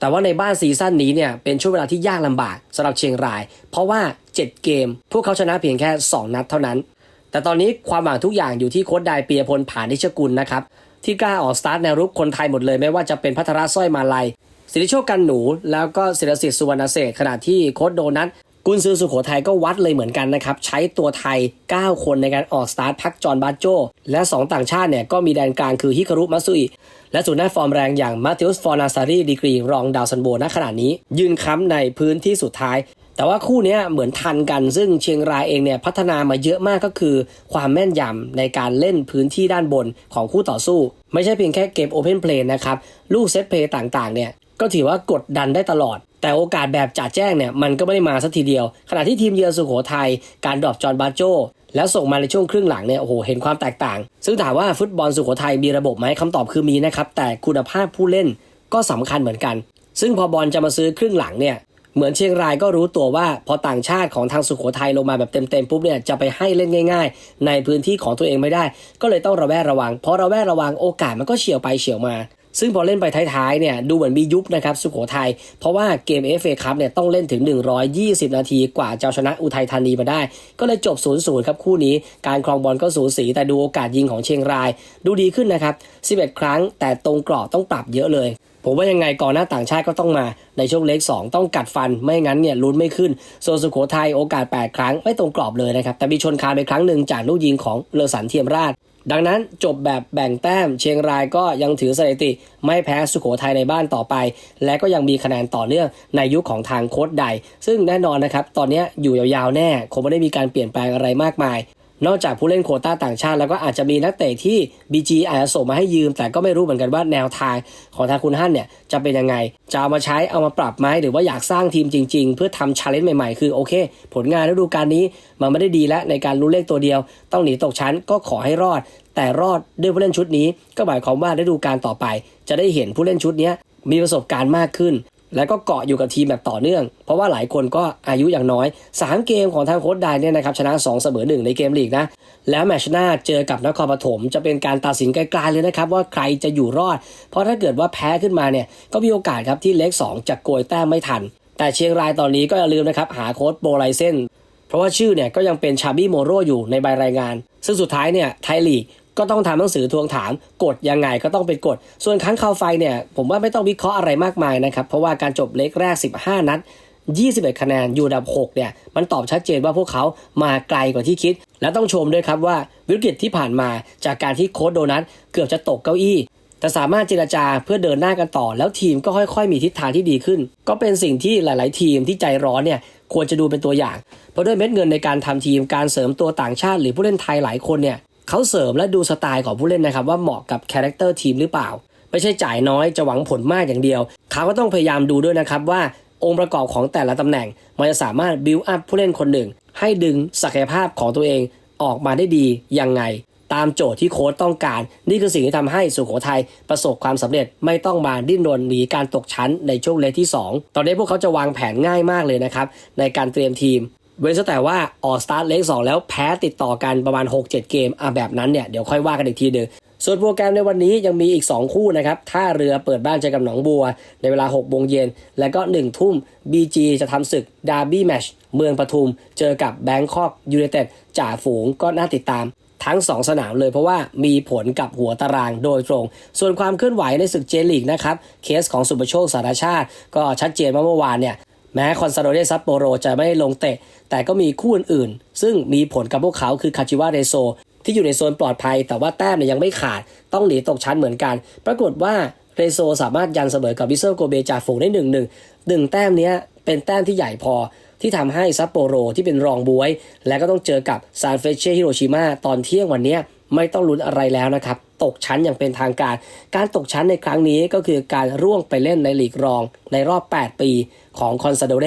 แต่ว่าในบ้านซีซั่นนี้เนี่ยเป็นช่วงเวลาที่ยากลำบากสำหรับเชียงราย เพราะว่า 7 เกม พวกเขาชนะเพียงแค่ 2 นัดเท่านั้น แต่ตอนนี้ความหวังทุกอย่างอยู่ที่โค้ชไดเปียพลผ่านนิชกุลนะครับ ที่กล้าออกสตาร์ทแนวรุกคนไทยหมดเลยไม่ว่าจะเป็นพัทรสร้อยมาลัยสิริโชคกันหนู แล้วก็ศิรสิทธิ์สุวรรณเศรษขณะที่โค้ชโดนัทกุนซือสุโขทัยก็วัดเลยเหมือนกันนะครับ ใช้ตัวไทย 9 คนในการออกสตาร์ทพักจอห์นบาโจ และ 2 ต่างชาติเนี่ยก็มีแดนกลางคือฮิคารุมัตสุอิและศูนหน้าฟอร์มแรงอย่างมาติอุสฟอร์นาซารีดีกรี รองดาวซันโบณขณะนี้ ยืนค้ำในพื้นที่สุดท้าย แต่ว่าคู่นี้เหมือนทันกัน ซึ่งเชียงรายเองเนี่ยพัฒนามาเยอะมากก็คือ ความแม่นยำในการเล่นพื้นที่ด้านบนของคู่ต่อสู้ ไม่ใช่เพียงแค่เกมโอเพนเพลย์นะครับ ลูกเซตเพลย์ต่างๆเนี่ยก็ถือว่ากดดันได้ตลอด แต่โอกาสแบบจ่าแจ้งเนี่ยมันก็ไม่ได้มาสักทีเดียว ขณะที่ทีมเยือนสุโขทัยการดรอปจอนบาโจแล้วส่งมาในช่วงครึ่งหลังเนี่ยโอ้โหเห็นความแตกต่าง ซึ่งถามว่าฟุตบอลสุโขทัยมีระบบไหมคำตอบคือมีนะครับแต่คุณภาพผู้เล่นก็สำคัญเหมือนกัน ซึ่งพอบอลจะมาซื้อครึ่งหลังเนี่ย เหมือนเชียงรายก็รู้ตัวว่าพอต่างชาติของทางสุโขทัยลงมาแบบเต็มๆปุ๊บเนี่ยจะไปให้เล่นง่าย ๆ ในพื้นที่ของตัวเองไม่ได้ ก็เลยต้องระแวดระวังเพราะระแวดระวังโอกาสมันก็เฉียวไปเฉียวมาซึ่งพอเล่นไปท้ายๆเนี่ยดูเหมือนมียุบนะครับสุโขทัยเพราะว่าเกม FA คัพเนี่ยต้องเล่นถึง 120 นาทีกว่าจะชนะอุทัยธานีมาได้ ก็เลยจบ 0-0 ครับคู่นี้ การครองบอลก็สูสี แต่ดูโอกาสยิงของเชียงราย ดูดีขึ้นนะครับ 11 ครั้งแต่ตรงกรอบต้องปรับเยอะเลย ผมว่ายังไงก่อนหน้าต่างชาติก็ต้องมาในช่วงเล็ก2ต้องกัดฟันไม่งั้นเนี่ยลุ้นไม่ขึ้น ส่วนสุโขทัยโอกาส 8 ครั้งไม่ตรงกรอบเลยนะครับ แต่มีชนคานไปครั้งหนึ่งจากลูกยิงของเลอสันเทียมราช ดังนั้นจบแบบแบ่งแต้ม เชียงรายก็ยังถือสถิติ ไม่แพ้สุโขทัยในบ้านต่อไป และก็ยังมีคะแนนต่อเนื่องในยุคของทางโค้ดใด ซึ่งแน่นอนนะครับตอนนี้อยู่ยาวๆแน่ คงไม่ได้มีการเปลี่ยนแปลงอะไรมากมาย นอกจากผู้เล่นโควต้าต่างชาติแล้วก็อาจจะมีนักเตะที่ BG อาจจะส่งมาให้ยืม แต่ก็ไม่รู้เหมือนกันว่าแนวทางของทางคุณฮั่นเนี่ยจะเป็นยังไง จะเอามาใช้เอามาปรับไหมหรือว่าอยากสร้างทีมจริง ๆ เพื่อทำชาเลนจ์ใหม่ๆ คือโอเค ผลงานฤดูกาลนี้มันไม่ได้ดีแล้วในการลุ้นเลขตัวเดียว ต้องหนีตกชั้นก็ขอให้รอด แต่รอดด้วยผู้เล่นชุดนี้ ก็หมายความว่าฤดูกาลต่อไป จะได้เห็นผู้เล่นชุดนี้มีประสบการณ์มากขึ้น แล้วก็เกาะอยู่กับทีมแบบต่อเนื่อง เพราะว่าหลายคนก็อายุอย่างน้อย 3 เกมของทางโค้ชไดเนี่ยนะครับชนะ 2 เสมอ 1 ในเกมลีกนะ แล้วแมชหน้าเจอกับนครปฐมจะเป็นการตัดสินไกลๆเลยนะครับว่าใครจะอยู่รอด เพราะถ้าเกิดว่าแพ้ขึ้นมาเนี่ยก็มีโอกาสครับที่เล็ก 2 จะโกยแต้มไม่ทัน แต่เชียงรายตอนนี้ก็อย่าลืมนะครับหาโค้ชโบไลเซนเพราะว่าชื่อเนี่ยก็ยังเป็นชาบี้โมโรอยู่ในใบรายงาน ซึ่งสุดท้ายเนี่ยไทยลีก ก็ต้องทำหนังสือทวงถามกฎยังไงก็ต้องเป็นกฎ ส่วนครั้งข่าวไฟเนี่ย ผมว่าไม่ต้องวิเคราะห์อะไรมากมายนะครับ เพราะว่าการจบเล็กแรก 15 นัด 21 คะแนนอยู่ดับ 6 เนี่ย มันตอบชัดเจนว่าพวกเขามาไกลกว่าที่คิด และต้องชมด้วยครับว่าวิกฤตที่ผ่านมาจากการที่โค้ดโดนัทเกือบจะตกเก้าอี้แต่สามารถเจรจาเพื่อเดินหน้ากันต่อ แล้วทีมก็ค่อยๆ มีทิศทางที่ดีขึ้น ก็เป็นสิ่งที่หลาย ๆ ทีมที่ใจร้อนเนี่ยควรจะดูเป็นตัวอย่าง เพราะด้วยเม็ดเงินในการทำทีมการเสริมตัวต่างชาติ หรือผู้เล่นไทยหลายคนเนี่ย เขาเสริมและดูสไตล์ของผู้เล่นนะครับว่าเหมาะกับคาแรคเตอร์ทีมหรือเปล่า ไม่ใช่จ่ายน้อยจะหวังผลมากอย่างเดียว เขาก็ต้องพยายามดูด้วยนะครับว่าองค์ประกอบของแต่ละตำแหน่ง มันจะสามารถบิวอัพผู้เล่นคนหนึ่ง ให้ดึงศักยภาพของตัวเองออกมาได้ดียังไง ตามโจทย์ที่โค้ชต้องการ นี่คือสิ่งที่ทำให้สุโขทัยประสบความสำเร็จไม่ต้องมาดิ้นรนหนีการตกชั้นในช่วงเลกที่ 2 ตอนนี้พวกเขาจะวางแผนง่ายมากเลยนะครับในการเตรียมทีม เว้นแต่ว่าออกสตาร์ทเลกสองแล้วแพ้ติดต่อกันประมาณ 6-7 เกมอะแบบนั้นเนี่ยเดี๋ยวค่อยว่ากันอีกทีหนึ่งส่วนโปรแกรมในวันนี้ยังมีอีก 2 คู่นะครับท่าเรือเปิดบ้านเจอกับหนองบัว ในเวลา6โมงเย็น แล้วก็ 1 ทุ่ม BG จะทำศึกดาร์บี้แมชเมืองปทุม เจอกับแบงคอกยู n นเต็ดจ่าฝูงก็น่าติดตาม ทั้ง 2 สนามเลยเพราะว่ามีผลกับหัวตารางโดยตรง ส่วนความเคลื่อนไหวในศึกเจลีกนะครับ เคสของสุปโชคสารชาติ ก็ชัดเจนว่าเมื่อวานเนี่ย แม้คอนซาโดเดซัปโปโรจะไม่ได้ลงเตะ แต่ก็มีคู่อื่นๆ ซึ่งมีผลกับพวกเขาคือคาจิวาเรโซที่อยู่ในโซนปลอดภัย แต่ว่าแต้มเนี่ยยังไม่ขาดต้องหนีตกชั้นเหมือนกัน ปรากฏว่าเรโซสามารถยันเสมอกับวิเซลโกเบจาฝูงได้หนึ่งหนึ่งหนึ่งแต้มเนี้ยเป็นแต้มที่ใหญ่พอที่ทำให้ซัปโปโรที่เป็นรองบวย และก็ต้องเจอกับซานเฟเช่ฮิโรชิมาตอนเที่ยงวันเนี้ย ไม่ต้องลุ้นอะไรแล้วนะครับ ตกชั้นอย่างเป็นทางการ การตกชั้นในครั้งนี้ก็คือการร่วงไปเล่นในลีกรอง ในรอบ 8 ปีของคอนซาโดเร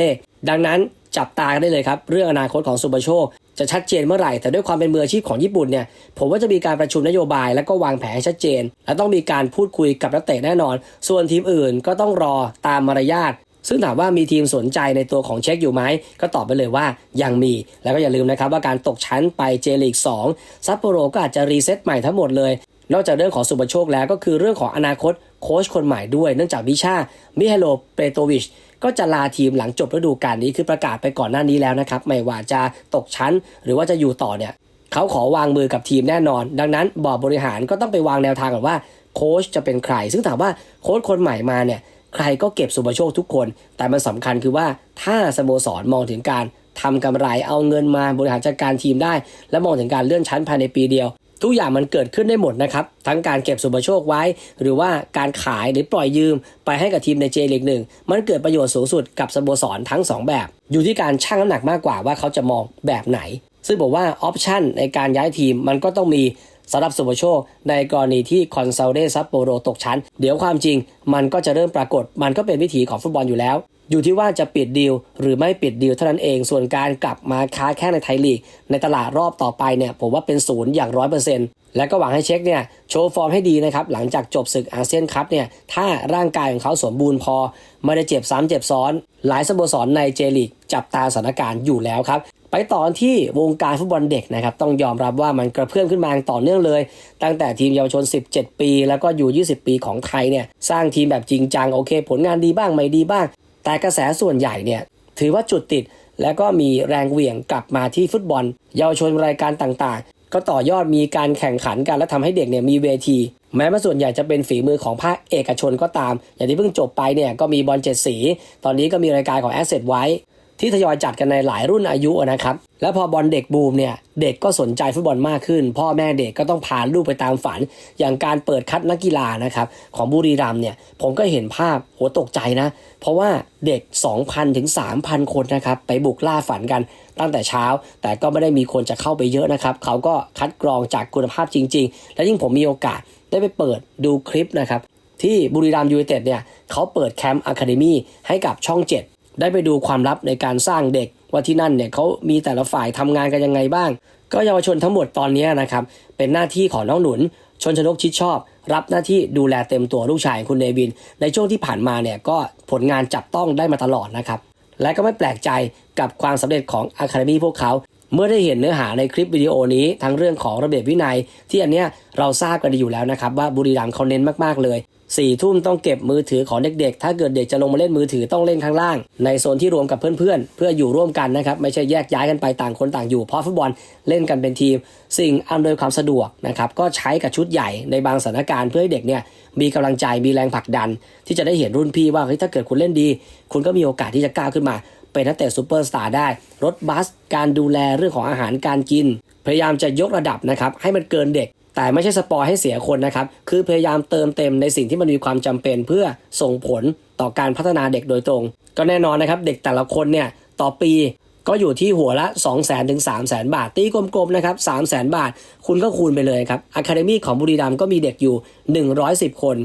ดังนั้นจับตากันได้เลยครับ เรื่องอนาคตของซูเปอร์โชคจะชัดเจนเมื่อไหร่ แต่ด้วยความเป็นมืออาชีพของญี่ปุ่นเนี่ย ผมว่าจะมีการประชุมนโยบายแล้วก็วางแผนให้ชัดเจน และต้องมีการพูดคุยกับนักเตะแน่นอน ส่วนทีมอื่นก็ต้องรอตามมารยาท ซึ่งถามว่ามีทีมสนใจในตัวของเช็คอยู่ไหม ก็ตอบไปเลยว่ายังมี แล้วก็อย่าลืมนะครับว่าการตกชั้นไปเจลีก2ซัปโปโรก็อาจจะรีเซ็ตใหม่ทั้งหมดเลย นอกจากเรื่องของสุปโชคแล้วก็คือเรื่องของอนาคตโค้ชคนใหม่ด้วยเนื่องจากวิชามิเฮโลเปโตวิชก็จะลาทีมหลังจบฤดูกาลนี้คือประกาศไปก่อนหน้านี้แล้วนะครับไม่ว่าจะตกชั้น หรือว่าจะอยู่ต่อเนี่ยเขาขอวางมือกับทีมแน่นอน ดังนั้นบอร์ดบริหารก็ต้องไปวางแนวทางก่อนว่าโค้ชจะเป็นใคร ซึ่งถามว่าโค้ชคนใหม่มาเนี่ย ใครก็เก็บสุภโชคทุกคน แต่มันสำคัญคือว่าถ้าสโมสรมองถึงการทำกำไรเอาเงินมาบริหารจัดการทีมได้ และมองถึงการเลื่อนชั้นภายในปีเดียว ทุกอย่างมันเกิดขึ้นได้หมดนะครับ ทั้งการเก็บสุภโชคไว้ หรือว่าการขายหรือปล่อยยืม ไปให้กับทีมในเจลีกหนึ่งมันเกิดประโยชน์สูงสุดกับสโมสรทั้งสองแบบ อยู่ที่การชั่งน้ำหนักมากกว่าว่าเขาจะมองแบบไหน ซึ่งบอกว่าออปชันในการย้ายทีมมันก็ต้องมี สำหรับสุภโชค ในกรณีที่คอนซาเดซัปโปโรตกชั้น เดี๋ยวความจริงมันก็จะเริ่มปรากฏ มันก็เป็นวิถีของฟุตบอลอยู่แล้ว อยู่ที่ว่าจะปิดดีลหรือไม่ปิดดีลเท่านั้นเองส่วนการกลับมาค้าแค่ในไทยลีก ในตลาดรอบต่อไปเนี่ยผมว่าเป็นศูนย์อย่างร้อยเปอร์เซ็นต์และก็หวังให้เช็คเนี่ยโชว์ฟอร์มให้ดีนะครับหลังจากจบศึกอาเซียนคัพเนี่ยถ้าร่างกายของเขาสมบูรณ์พอไม่ได้เจ็บซ้ำเจ็บซ้อน หลายสโมสรในเจลีกจับตาสถานการณ์อยู่แล้วครับ ไปต่อที่วงการฟุตบอลเด็กนะครับต้องยอมรับว่ามันกระเพื่อมขึ้นมาต่อเนื่องเลย ตั้งแต่ทีมเยาวชน 17 ปี แล้วก็อยู่ 20 ปีของไทยเนี่ยสร้างทีมแบบจริงจังโอเค ผลงานดีบ้างไม่ดีบ้าง แต่กระแสส่วนใหญ่เนี่ยถือว่าจุดติด แล้วก็มีแรงเหวี่ยงกลับมาที่ฟุตบอล เยาวชนรายการต่างๆ ก็ต่อยอดมีการแข่งขันกันและทำให้เด็กเนี่ยมีเวที แม้ว่าส่วนใหญ่จะเป็นฝีมือของภาคเอกชนก็ตาม อย่างที่เพิ่งจบไปเนี่ยก็มีบอลเจ็ดสี ตอนนี้ก็มีรายการของ Asset ไว้ ที่ทยอยจัดกันในหลายรุ่นอายุนะครับ แล้วพอบอลเด็กบูมเนี่ย เด็กก็สนใจฟุตบอลมากขึ้น พ่อแม่เด็กก็ต้องพาลูกไปตามฝัน อย่างการเปิดคัดนักกีฬานะครับ ของบุรีรัมเนี่ย ผมก็เห็นภาพโหตกใจนะ เพราะว่าเด็ก 2,000 ถึง 3,000 คนนะครับ ไปบุกล่าฝันกันตั้งแต่เช้า แต่ก็ไม่ได้มีคนจะเข้าไปเยอะนะครับ เขาก็คัดกรองจากคุณภาพจริง ๆ และยิ่งผมมีโอกาสได้ไปเปิดดูคลิปนะครับที่บุรีรัมย์ยูไนเต็ดเนี่ยเขาเปิดแคมป์อะคาเดมี่ให้กับช่อง 7 ได้ไปดูความลับในการสร้างเด็กว่าที่นั่นเนี่ยเขามีแต่ละฝ่ายทำงานกันยังไงบ้าง ก็เยาวชนทั้งหมดตอนนี้นะครับเป็นหน้าที่ของน้องหนุน ชนชนกชิดชอบ รับหน้าที่ดูแลเต็มตัวลูกชายคุณเนวิน ในช่วงที่ผ่านมาเนี่ยก็ผลงานจับต้องได้มาตลอดนะครับและก็ไม่แปลกใจกับความสำเร็จของอะคาเดมี่พวกเขา เมื่อได้เห็นเนื้อหาในคลิปวิดีโอนี้ ทั้งเรื่องของระเบียบวินัย ที่อันเนี้ยเราทราบกันดีอยู่แล้วนะครับว่าบุรีรัมย์เขาเน้นมากๆเลย สี่ทุ่มต้องเก็บมือถือของเด็กๆ ถ้าเกิดเด็กจะลงมาเล่นมือถือต้องเล่นข้างล่าง ในโซนที่รวมกับเพื่อนๆ เพื่ออยู่ร่วมกันนะครับ ไม่ใช่แยกย้ายกันไปต่างคนต่างอยู่ เพราะฟุตบอลเล่นกันเป็นทีม สิ่งอำนวยความสะดวกนะครับก็ใช้กับชุดใหญ่ในบางสถานการณ์เพื่อให้เด็กเนี่ยมีกำลังใจมีแรงผลักดัน ที่จะได้เห็นรุ่นพี่ว่าเฮ้ยถ้าเกิดคุณเล่นดี คุณก็มีโอกาสที่จะก้าวขึ้นมา เป็นนักเตะซูเปอร์สตาร์ได้ รถบัส การดูแลเรื่องของอาหารการกิน พยายามจะยกระดับนะครับให้มันเกินเด็ก แต่ไม่ใช่สปอยให้เสียคนนะครับ คือพยายามเติมเต็มในสิ่งที่มันมีความจำเป็นเพื่อส่งผลต่อการพัฒนาเด็กโดยตรง ก็แน่นอนนะครับ เด็กแต่ละคนเนี่ยต่อปีก็อยู่ที่หัวละ 2 0 0 0 0 0 ถึง 3 0 0 0 0 0 บาท ตีกลมๆ นะครับ 3 0 0 0 0 0 บาท คุณก็คูณไปเลยครับอะคาเดมี่ของบุรีรัมย์ก็มีเด็กอยู่ 110 คน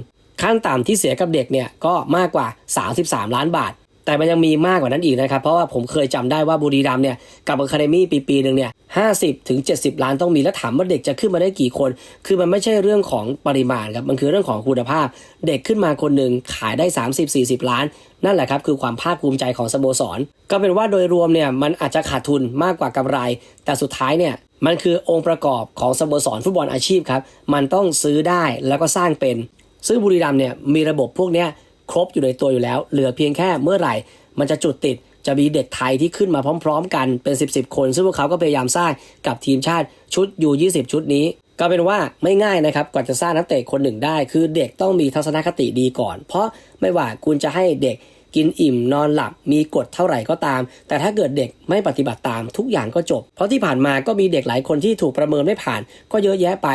ขั้นต่ำที่เสียกับเด็กเนี่ยก็มากกว่า 33 ล้านบาท แต่มันยังมีมากกว่านั้นอีกนะครับ เพราะว่าผมเคยจำได้ว่าบุรีรัมเนี่ยกับอะคาเดมี่ปีปีหนึ่งเนี่ยห้าสิบถึงเจ็ดสิบล้านต้องมีแล้วถามว่าเด็กจะขึ้นมาได้กี่คน คือมันไม่ใช่เรื่องของปริมาณครับมันคือเรื่องของคุณภาพ เด็กขึ้นมาคนหนึ่งขายได้ 30-40 ล้าน นั่นแหละครับคือความภาคภูมิใจของสโมสร ก็เป็นว่าโดยรวมเนี่ยมันอาจจะขาดทุนมากกว่ากำไร แต่สุดท้ายเนี่ยมันคือองค์ประกอบของสโมสรฟุตบอลอาชีพครับมันต้องซื้อได้แล้วก็สร้างเป็นซึ่งบุรีรัมเนี่ยมีระบบพวกเนี้ย ครบอยู่ในตัวอยู่แล้ว เหลือเพียงแค่เมื่อไหร่ มันจะจุดติดจะมีเด็กไทยที่ขึ้นมาพร้อม ๆ กันเป็น 10บสคน ซึ่งพวกเขาก็พยายามสร้างกับทีมชาติชุดยู20 ชุดนี้ ก็เป็นว่าไม่ง่ายนะครับกว่าจะสร้างนักเตะคนหนึ่งได้ คือเด็กต้องมีทัศนคติดีก่อน เพราะไม่ว่าคุณจะให้เด็กกินอิ่มนอนหลับมีกฎเท่าไหร่ก็ตาม แต่ถ้าเกิดเด็กไม่ปฏิบัติตามทุกอย่างก็จบ เพราะที่ผ่านมาก็มีเด็กหลายคนที่ถูกประเมินไม่ผ่าน ก็เยอะแยะไป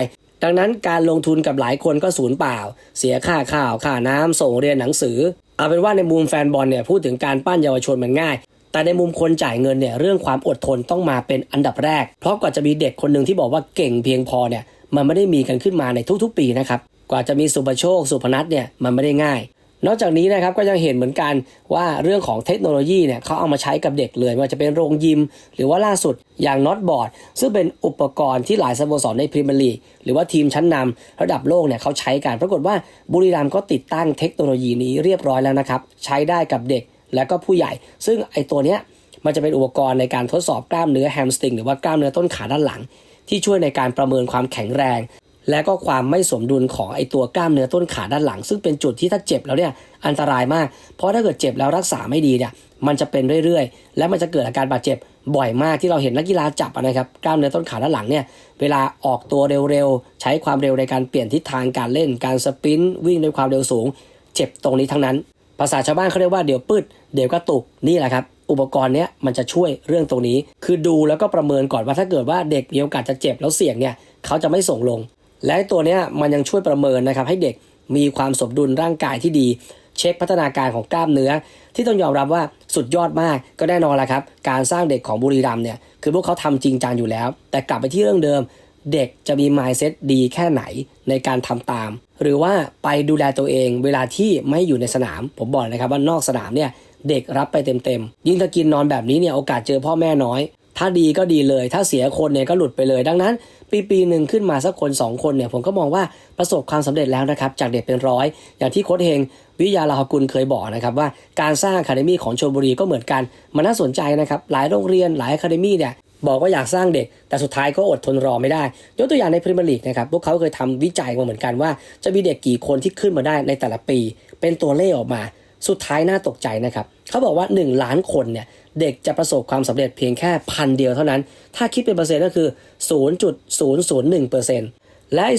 ดังนั้นการลงทุนกับหลายคนก็สูญเปล่า เสียค่าข้าวค่าน้ำส่งเรียนหนังสือ เอาเป็นว่าในมุมแฟนบอลเนี่ยพูดถึงการปั้นเยาวชนมันง่าย แต่ในมุมคนจ่ายเงินเนี่ยเรื่องความอดทนต้องมาเป็นอันดับแรก เพราะกว่าจะมีเด็กคนหนึ่งที่บอกว่าเก่งเพียงพอเนี่ยมันไม่ได้มีกันขึ้นมาในทุกๆ ปีนะครับกว่าจะมีสุปโชคสุพนัทเนี่ยมันไม่ได้ง่าย นอกจากนี้นะครับก็ยังเห็นเหมือนกันว่าเรื่องของเทคโนโลยีเนี่ยเขาเอามาใช้กับเด็กเลยไม่ว่าจะเป็นโรงยิม หรือว่าล่าสุดอย่างน็อตบอร์ดซึ่งเป็นอุปกรณ์ที่หลายสโมสรในพรีเมียร์ลีกหรือว่าทีมชั้นนำระดับโลกเนี่ยเขาใช้กันปรากฏว่าบุรีรัมย์ก็ติดตั้งเทคโนโลยีนี้เรียบร้อยแล้วนะครับใช้ได้กับเด็กและก็ผู้ใหญ่ ซึ่งไอตัวเนี้ยมันจะเป็นอุปกรณ์ในการทดสอบกล้ามเนื้อแฮมสตริงหรือว่ากล้ามเนื้อต้นขาด้านหลัง ที่ช่วยในการประเมินความแข็งแรง และก็ความไม่สมดุลของไอตัวกล้ามเนื้อต้นขาด้านหลัง ซึ่งเป็นจุดที่ถ้าเจ็บแล้วเนี่ยอันตรายมาก เพราะถ้าเกิดเจ็บแล้วรักษาไม่ดีเนี่ยมันจะเป็นเรื่อยๆ และมันจะเกิดอาการบาดเจ็บบ่อยมากที่เราเห็นนักกีฬาจับนะครับกล้ามเนื้อต้นขาด้านหลังเนี่ยเวลาออกตัวเร็วๆ ใช้ความเร็วในการเปลี่ยนทิศทางการเล่น การสปรินต์วิ่งด้วยความเร็วสูง เจ็บตรงนี้ทั้งนั้น ภาษาชาวบ้านเขาเรียกว่าเดี๋ยวปืดเดี๋ยวกระตุกนี่แหละครับอุปกรณ์เนี้ยมันจะช่วยเรื่องตรงนี้ คือดูแล้วก็ประเมินก่อนว่าถ้าเกิดว่าเด็กมีโอกาสจะเจ็บแล้วเสี่ยงเนี่ยเขาจะไม่ส่งลง และตัวเนี้ยมันยังช่วยประเมินนะครับให้เด็กมีความสมดุลร่างกายที่ดี เช็คพัฒนาการของกล้ามเนื้อ ที่ต้องยอมรับว่าสุดยอดมากก็แน่นอนแหละครับ การสร้างเด็กของบุรีรัมเนี่ยคือพวกเขาทำจริงจังอยู่แล้ว แต่กลับไปที่เรื่องเดิม เด็กจะมี mindset ดีแค่ไหนในการทำตาม หรือว่าไปดูแลตัวเองเวลาที่ไม่อยู่ในสนาม ผมบอกเลยนะครับว่านอกสนามเนี่ยเด็กรับไปเต็มๆ ยิ่งถ้ากินนอนแบบนี้เนี่ยโอกาสเจอพ่อแม่น้อย ถ้าดีก็ดีเลย ถ้าเสียคนเนี่ยก็หลุดไปเลย ดังนั้น ปีปีหนึ่งขึ้นมาสักคนสองคนเนี่ยผมก็มองว่าประสบความสำเร็จแล้วนะครับจากเด็กเป็นร้อย อย่างที่โค้ชเฮงวิยาลาหกุลเคยบอกนะครับว่าการสร้างอะคาเดมี่ของชลบุรีก็เหมือนกันมันน่าสนใจนะครับหลายโรงเรียนหลายอะคาเดมี่เนี่ยบอกว่าอยากสร้างเด็ก แต่สุดท้ายก็อดทนรอไม่ได้ ยกตัวอย่างในพรีเมียร์ลีกนะครับ พวกเขาเคยทำวิจัยมาเหมือนกันว่า จะมีเด็กกี่คนที่ขึ้นมาได้ในแต่ละปี เป็นตัวเลขออกมา สุดท้ายน่าตกใจนะครับ เขาบอกว่า 1 ล้านคนเนี่ย เด็กจะประสบความสำเร็จเพียงแค่พันเดียวเท่านั้น ถ้าคิดเป็นเปอร์เซ็นต์ก็คือ 0.001%และไอ้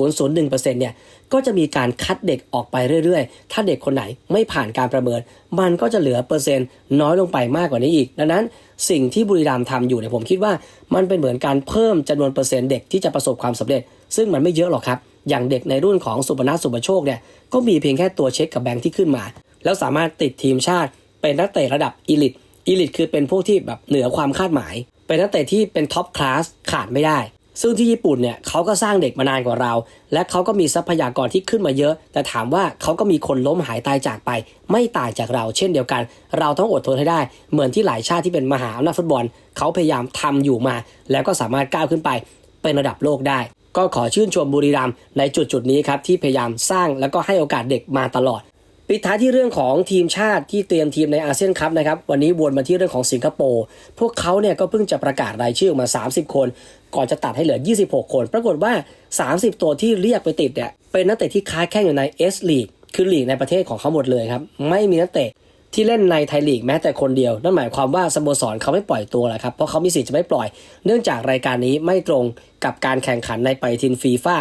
0.001%เนี่ยก็จะมีการคัดเด็กออกไปเรื่อยๆ ถ้าเด็กคนไหนไม่ผ่านการประเมิน มันก็จะเหลือเปอร์เซ็นต์น้อยลงไปมากกว่านี้อีก ดังนั้นสิ่งที่บุรีรัมย์ทำอยู่เนี่ยผมคิดว่ามันเป็นเหมือนการเพิ่มจำนวนเปอร์เซ็นต์เด็กที่จะประสบความสำเร็จ ซึ่งมันไม่เยอะหรอกครับ อย่างเด็กในรุ่นของสุปนัทสุปโชคเนี่ยก็มีเพียงแค่ตัวเช็คกับแบงค์ที่ขึ้นมา แล้วสามารถติดทีมชาติเป็นนักเตะระดับอีลิต อีลิตคือเป็นพวกที่แบบเหนือความคาดหมาย เป็นนักเตะที่เป็นท็อปคลาสขาดไม่ได้ ซึ่งที่ญี่ปุ่นเนี่ยเขาก็สร้างเด็กมานานกว่าเรา และเขาก็มีทรัพยากรที่ขึ้นมาเยอะ แต่ถามว่าเขาก็มีคนล้มหายตายจากไป ไม่ต่างจากเรา เช่นเดียวกัน เราต้องอดทนให้ได้ เหมือนที่หลายชาติที่เป็นมหาอำนาจฟุตบอล เขาพยายามทำอยู่มา แล้วก็สามารถก้าวขึ้นไป เป็นระดับโลกได้ก็ขอชื่นชมบุรีรัมย์ในจุดจุดนี้ครับที่พยายามสร้างแล้วก็ให้โอกาสเด็กมาตลอด ปิดท้ายที่เรื่องของทีมชาติที่เตรียมทีมในอาเซียนคัพนะครับ วันนี้วนมาที่เรื่องของสิงคโปร์พวกเขาเนี่ยก็เพิ่งจะประกาศรายชื่อออกมา 30 คน ก่อนจะตัดให้เหลือ 26 คน ปรากฏว่า 30 ตัวที่เรียกไปติดเนี่ยเป็นนักเตะที่ค้าแข่งอยู่ในเอสลีกคือลีกในประเทศของเขาหมดเลยครับ ไม่มีนักเตะ ที่เล่นในไทยลีกแม้แต่คนเดียว นั่นหมายความว่าสโมสรเขาไม่ปล่อยตัวแหละครับเพราะเขามีสิทธิ์จะไม่ปล่อย เนื่องจากรายการนี้ไม่ตรงกับการแข่งขันในปฏิทินฟีฟ่า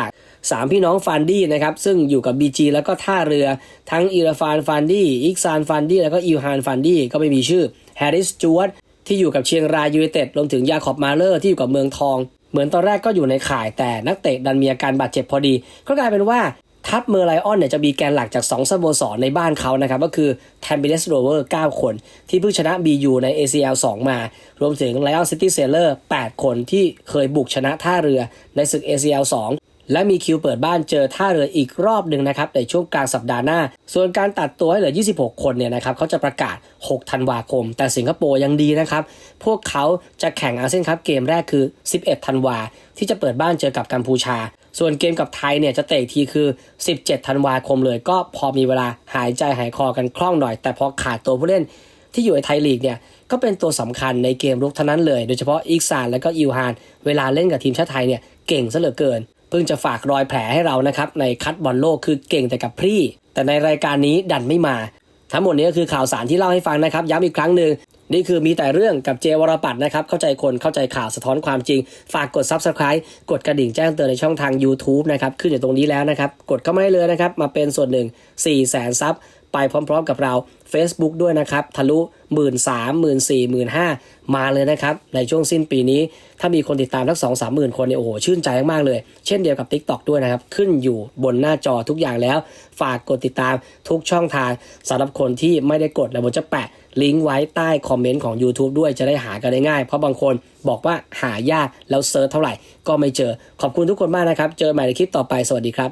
สามพี่น้องฟันดี้นะครับซึ่งอยู่กับ BG แล้วก็ท่าเรือทั้งอิราฟานฟันดี้อิกซานฟันดี้แล้วก็อิวฮานฟันดี้ก็ไม่มีชื่อแฮร์ริสจูวตที่อยู่กับเชียงรายยูไนเต็ดรวมถึงยาขอบมาเลอร์ที่อยู่กับเมืองทอง เหมือนตอนแรกก็อยู่ในข่ายแต่นักเตะดันมีอาการบาดเจ็บพอดี ก็กลายเป็นว่า ทัพเมอร์ไลออนเนี่ยจะมีแกนหลักจาก 2สโมสรในบ้านเขานะครับ ก็คือ t a m b i l e s Rover 9คน ที่เพิ่งชนะ BU ใน ACL 2 มา รวมถึง Lion City Sailor 8คนที่เคยบุกชนะท่าเรือในศึก ACL 2 และมีคิวเปิดบ้านเจอท่าเรืออีกรอบหนึ่งนะครับ ในช่วงกลางสัปดาห์หน้า ส่วนการตัดตัวให้เหลือ 26 คนเนี่ยนะครับเขาจะประกาศ 6 ธันวาคม แต่สิงคโปร์ยังดีนะครับ พวกเขาจะแข่งอาเซียนคัพเกมแรกคือ 11 ธันวาที่จะเปิดบ้านเจอกับกัมพูชา ส่วนเกมกับไทยเนี่ยจะเตะอีกทีคือ 17 ธันวาคมเลย ก็พอมีเวลาหายใจหายคอกันคล่องหน่อย แต่พอขาดตัวผู้เล่นที่อยู่ในไทยลีกเนี่ยก็เป็นตัวสำคัญในเกมรุกเท่านั้นเลย โดยเฉพาะอีกซานและก็อิวฮาน เวลาเล่นกับทีมชาติไทยเนี่ยเก่งซะเหลือเกิน เพิ่งจะฝากรอยแผลให้เรานะครับในคัดบอลโลกคือเก่งแต่กับพรี่ แต่ในรายการนี้ดันไม่มา ทั้งหมดนี้ก็คือข่าวสารที่เล่าให้ฟังนะครับ ย้ำอีกครั้งหนึ่ง นี่คือมีแต่เรื่องกับเจวรปัตนะครับ เข้าใจคนเข้าใจข่าวสะท้อนความจริง ฝากกด Subscribe กดกระดิ่งแจ้งเตือนในช่องทาง YouTube นะครับขึ้นอยู่ตรงนี้แล้วนะครับ กดเข้ามาได้เลยนะครับ มาเป็นส่วนหนึ่ง 4 0 0แสนซับไปพร้อมๆกับเรา Facebook ด้วยนะครับ ทะลุ 1 3 0 0 0 4 0 0 0 0มาเลยนะครับ ในช่วงสิ้นปีนี้ ถ้ามีคนติดตามทั้งสองสามหมื่นคนเนี่ยโอ้โหชื่นใจมากๆเลย เช่นเดียวกับ TikTok ด้วยนะครับ ขึ้นอยู่บนหน้าจอทุกอย่างแล้ว ฝากกดติดตามทุกช่องทางสำหรับคนที่ไม่ได้กดแล้วผมจะแปะ ลิงก์ไว้ใต้คอมเมนต์ของ YouTube ด้วยจะได้หากันได้ง่าย เพราะบางคนบอกว่าหายากแล้วเซิร์ชเท่าไหร่ก็ไม่เจอ ขอบคุณทุกคนมากนะครับ เจอใหม่ในคลิปต่อไปสวัสดีครับ